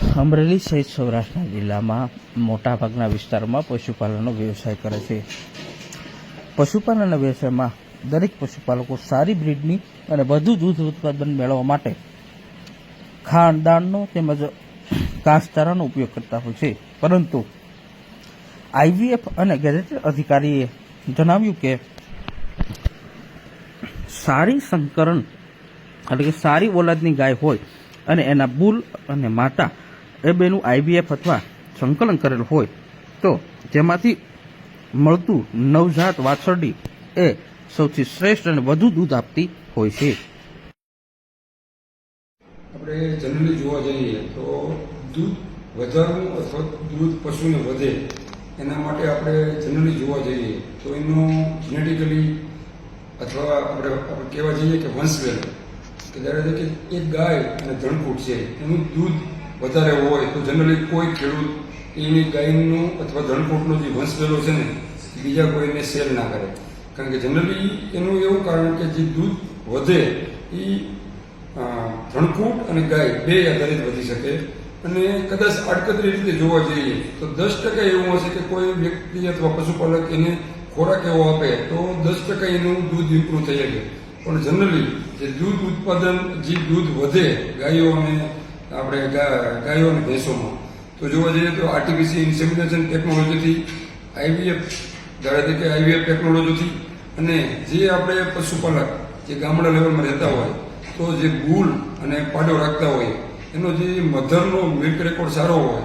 અમરેલી સહિત સૌરાષ્ટ્રના જિલ્લામાં મોટાભાગના વિસ્તારમાં પશુપાલનનો વ્યવસાય કરે છે. પશુપાલનના વ્યવસાયમાં દરેક પશુપાલકો સારી બ્રીડની અને વધુ દૂધ ઉત્પાદન મેળવવા માટે ખાંડદાણનો તેમજ ઘાસચારાનો ઉપયોગ કરતા હોય છે. પરંતુ આઈવીએફ અને ગેઝેટેડ અધિકારીએ જણાવ્યું કે સારી સંકરણ એટલે કે સારી ઓલાદની ગાય હોય અને એના બુલ અને માતા એ બેનું આઈવીએફ અથવા સંકલન કરેલ હોય, તો જેમાંથી મળતું નવજાત વાછરડી એ સૌથી શ્રેષ્ઠ અને વધુ દૂધ આપતી હોય છે. આપણે જનરલી જોવા જઈએ તો દૂધ વધારવું અથવા દૂધ પશુને વધે એના માટે આપણે જનરલી જોવા જઈએ તો એનો જેનેટિકલી અથવા આપણે કહેવા જઈએ કે વંશવેલ, કે કે એક ગાય અને ધણકૂટ છે, એનું દૂધ વધારે હોય તો જનરલી કોઈ ખેડૂત એની ગાયનું અથવા ધણકૂટનો જે વંશવેલો છે ને, બીજા કોઈને સેલ ના કરે. કારણ કે જનરલી એનું એવું કારણ કે જે દૂધ વધે એ ધણકૂટ અને ગાય બે આધારિત વધી શકે. અને કદાચ આડકતરી રીતે જોવા જઈએ તો દસ ટકા એવું હશે કે કોઈ વ્યક્તિ અથવા પશુપાલક એને ખોરાક એવો આપે તો દસ ટકા એનું દૂધ ઇમ્પ્રૂવ થઈ શકે. પણ જનરલી જે દૂધ ઉત્પાદન, જે દૂધ વધે ગાયો અને આપણે ગાયો અને ભેંસોમાં. તો જોવા જઈએ તો આર્ટિફિશિયલ ઇન્સેમિનેશન ટેકનોલોજીથી આઈવીએફ ધારો કે આઈવીએફ ટેકનોલોજીથી અને જે આપણે પશુપાલક જે ગામડા લેવલમાં રહેતા હોય, તો જે ગુલ અને પાડો રાખતા હોય, એનો જે મધરનો મિલ્ક રેકોર્ડ સારો હોય,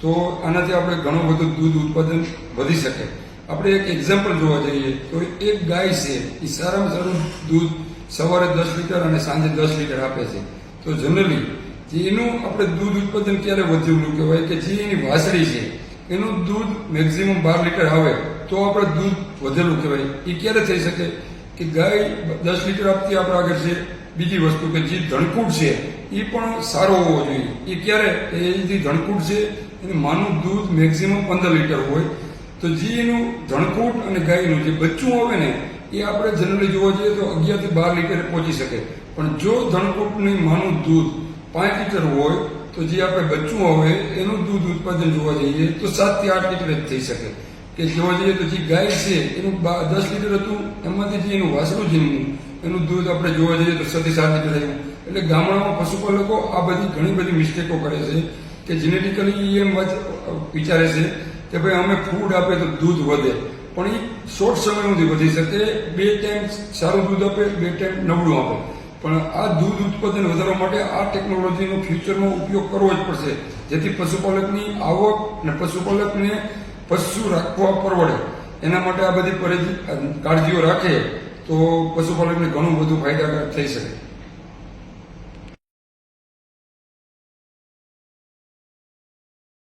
તો આનાથી આપણે ઘણું બધું દૂધ ઉત્પાદન વધી શકે. આપણે એક એક્ઝામ્પલ જોવા જઈએ, તો એક ગાય છે, એ સારામાં સારું દૂધ સવારે દસ લીટર અને સાંજે દસ લીટર આપે છે. તો જનરલી જે એનું આપણે દૂધ ઉત્પાદન ક્યારે વધેલું કહેવાય કે જે એની વાસળી છે, એનું દૂધ મેક્સિમમ બાર લીટર આવે તો આપણે દૂધ વધેલું કહેવાય. એ ક્યારે થઈ શકે? કે ગાય દસ લીટર આપતી આપણે આગળ છે, બીજી વસ્તુ કે જે ધણકૂટ છે એ પણ સારો હોવો જોઈએ. એ ક્યારે? એ જે ધણકૂટ છે, એનું માનું દૂધ મેક્સિમમ પંદર લીટર હોય. તો જે એનું ધણકૂટ અને ગાયનું જે બચ્ચું આવે ને, એ આપણે જનરલી જોવા જઈએ તો અગિયારથી બાર લીટરે પહોંચી શકે. પણ જો ધણકૂટની માનું દૂધ પાંચ લીટર હોય તો જે આપણે બચ્ચું આવે, એનું દૂધ ઉત્પાદન જોવા જઈએ, તો સાતથી આઠ લીટર જ થઈ શકે. કે જોવા જઈએ તો જે ગાય છે, એનું દસ લીટર હતું, એમાંથી જે એનું વાસણું જન્મ્યું, એનું દૂધ આપણે જોવા જઈએ તો છથી સાત લીટર થયું. એટલે ગામડામાં પશુપાલકો આ બધી ઘણી બધી મિસ્ટેકો કરે છે, કે જેનેટિકલી એમ વિચારે છે, કે ભાઈ અમે ફૂડ આપે તો દૂધ વધે. પણ એ શોર્ટ સમય સુધી વધી શકે, બે ટાઈમ સારું દૂધ આપે, બે ટાઈમ નબળું આપે. પણ આ દૂધ ઉત્પાદન વધારવા માટે આ ટેકનોલોજીનો ફ્યુચરનો ઉપયોગ કરવો જ પડશે. જેથી પશુપાલકની આવક અને પશુપાલકને પશુ રાખવા પરવડે. એના માટે આ બધી કાળજીઓ રાખે તો પશુપાલકને ઘણું બધું ફાયદાકારક થઈ શકે.